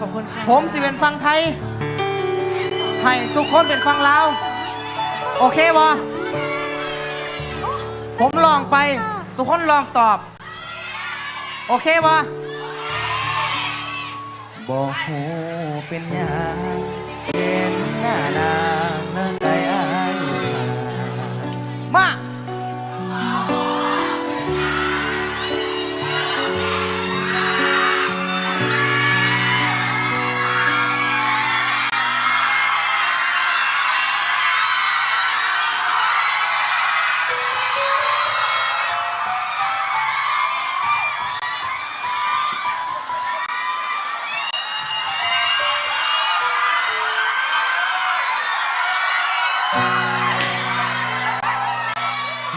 ขอบคุณค่ะผมสิเป็นฟังไทย ให้ทุกคนเป็นฟังลาว โอเคบอผมลองไป ทุกคนลองตอบ โอเคบอบอกหูเป็นหยังเป็นหน้านา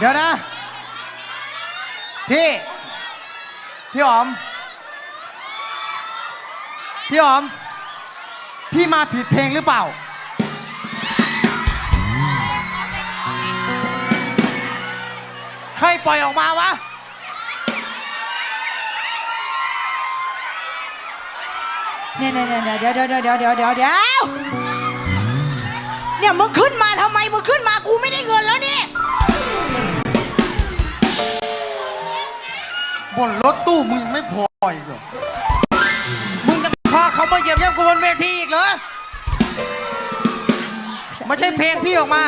ดี๋ยวนะ พี่ พี่อ๋อม พี่อ๋อม พี่มาผิดเพลงหรือเปล่า ใครปล่อยออกมาวะ เนี่ยเนี่ยเนี่ยเดี๋ยวเดี๋ยวเดี๋ยวเดี๋ยวเดี๋ยวเดี๋ยวเดี๋ยวเนี่ยมึงขึ้นมาทำไมมึงขึ้นมากูไม่ได้เงินแล้วนีู่้มึงยังไม่พออีกเหรอ มึงจะพาเขามาเหยียบย่ำกูบนเวทีอีกเหรอ ไม่ใช่เพลงพี่ออกมา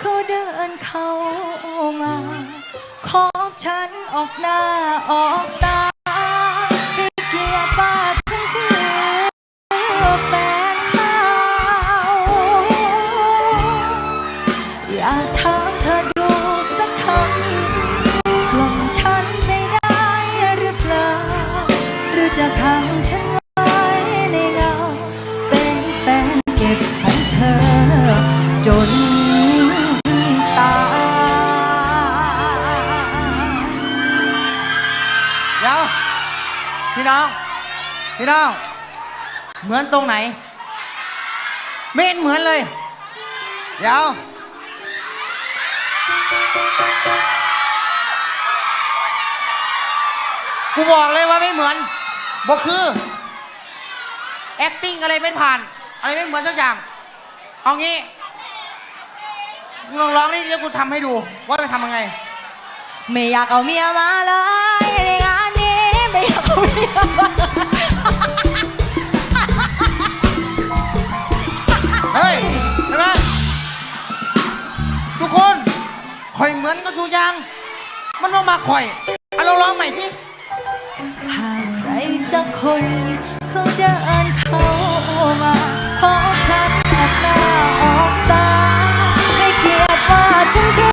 เขาเดินเข้ามาขอบฉันออกหน้าออกตาให้เกียรติว่าฉันคือแฟนเขาอยากถามเธ จะขังฉันไว้ในเงา เป็นแฟนเก็บของเธอ จนตายเดี๋ยวพี่น้อง พี่น้อง เหมือนตรงไหน ไม่เห็นเหมือนเลย เดี๋ยวกูบอกเลยว่าไม่เหมือน บอกคือ acting อะไรไม่ผ่าน อะไรไม่เหมือนสักอย่าง เอางี้มึงลองร้องนี่เดี๋ยวกูทำให้ดู ว่าไปทำยังไง ไม่อยากเอาเมียมาเลยในงานนี้ไม่อยากเอาเมียมาเฮ้ยเห็นไหมทุกคนข่อยเหมือนกับสูยางมันมามาข่อยเอาเราร้องใหม่สิหากใคร สักคนเขาเดินเข้ามาขอฉันออกหน้าออกตา ให้เกียรติว่าฉันคือ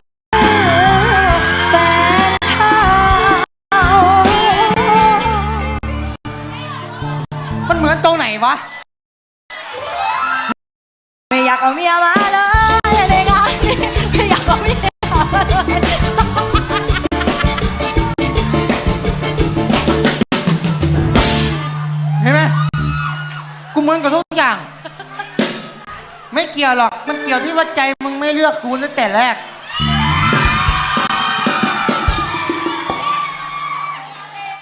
แฟนเขามันเหมือนตรงไหนวะ ไม่อยากเอาเมียมา เหมือนกับทุกอย่าง ไม่เกี่ยวหรอก มันเกี่ยวที่ว่าใจมึงไม่เลือกกูตั้งแต่แรก